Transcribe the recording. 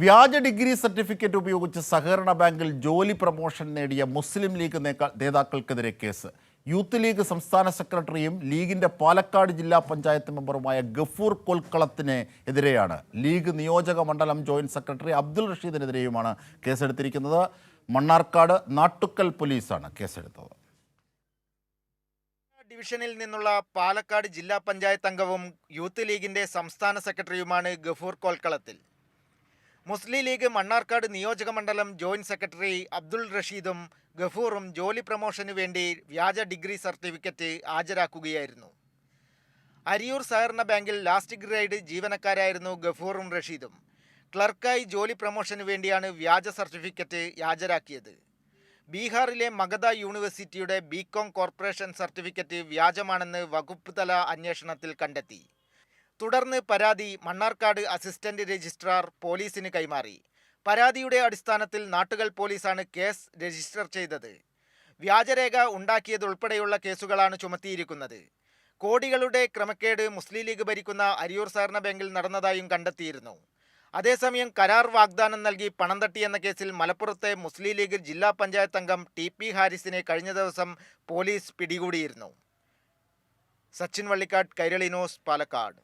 വ്യാജ degree certificate ഉപയോഗിച്ച് സഹകരണ ബാങ്കിൽ ജോലി പ്രമോഷൻ നേടിയ മുസ്ലിം ലീഗ് നേതാക്കൾക്കെതിരെ കേസ്. യൂത്ത് ലീഗ് സംസ്ഥാന സെക്രട്ടറിയും ലീഗിന്റെ പാലക്കാട് ജില്ലാ പഞ്ചായത്ത് മെമ്പറുമായ ഗഫൂർ കൊൽക്കളത്തിന് എതിരെയാണ്. ലീഗ് നിയോജക മണ്ഡലം ജോയിന്റ് സെക്രട്ടറി അബ്ദുൾ റഷീദിനെതിരെയുമാണ് കേസെടുത്തിരിക്കുന്നത്. മണ്ണാർക്കാട് നാട്ടുക്കൽ പോലീസാണ് കേസെടുത്തത്. ഡിവിഷനിൽ നിന്നുള്ള പാലക്കാട് ജില്ലാ പഞ്ചായത്ത് അംഗവും യൂത്ത് ലീഗിന്റെ സംസ്ഥാന സെക്രട്ടറിയുമാണ് ഗഫൂർ കോൽക്കളത്തിൽ. മുസ്ലിം ലീഗ് മണ്ണാർക്കാട് നിയോജക മണ്ഡലം ജോയിന്റ് സെക്രട്ടറി അബ്ദുൾ റഷീദും ഗഫൂറും ജോലി പ്രമോഷന് വേണ്ടി വ്യാജ ഡിഗ്രി സർട്ടിഫിക്കറ്റ് ഹാജരാക്കുകയായിരുന്നു. അരിയൂർ സഹകരണ ബാങ്കിൽ ലാസ്റ്റ് ഗ്രേഡ് ജീവനക്കാരായിരുന്നു ഗഫൂറും റഷീദും. ക്ലർക്കായി ജോലി പ്രമോഷന് വേണ്ടിയാണ് വ്യാജ സർട്ടിഫിക്കറ്റ് ഹാജരാക്കിയത്. ബീഹാറിലെ മഗധ യൂണിവേഴ്സിറ്റിയുടെ ബികോം കോർപ്പറേഷൻ സർട്ടിഫിക്കറ്റ് വ്യാജമാണെന്ന് വകുപ്പ് തല അന്വേഷണത്തിൽ കണ്ടെത്തി. തുടർന്ന് പരാതി മണ്ണാർക്കാട് അസിസ്റ്റന്റ് രജിസ്ട്രാർ പോലീസിന് കൈമാറി. പരാതിയുടെ അടിസ്ഥാനത്തിൽ നാട്ടുകൽ പോലീസാണ് കേസ് രജിസ്റ്റർ ചെയ്തത്. വ്യാജരേഖ ഉണ്ടാക്കിയതുൾപ്പെടെയുള്ള കേസുകളാണ് ചുമത്തിയിരിക്കുന്നത്. കോടികളുടെ ക്രമക്കേട് മുസ്ലിം ലീഗ് ഭരിക്കുന്ന അരിയൂർ സഹകരണ ബാങ്കിൽ നടന്നതായും കണ്ടെത്തിയിരുന്നു. അതേസമയം കരാർ വാഗ്ദാനം നൽകി പണം തട്ടിയെന്ന കേസിൽ മലപ്പുറത്തെ മുസ്ലിം ലീഗ് ജില്ലാ പഞ്ചായത്ത് അംഗം ടി പി ഹാരിസിനെ കഴിഞ്ഞ ദിവസം പോലീസ് പിടികൂടിയിരുന്നു. സച്ചിൻ വള്ളിക്കാട് കൈരളി ന്യൂസ് പാലക്കാട്.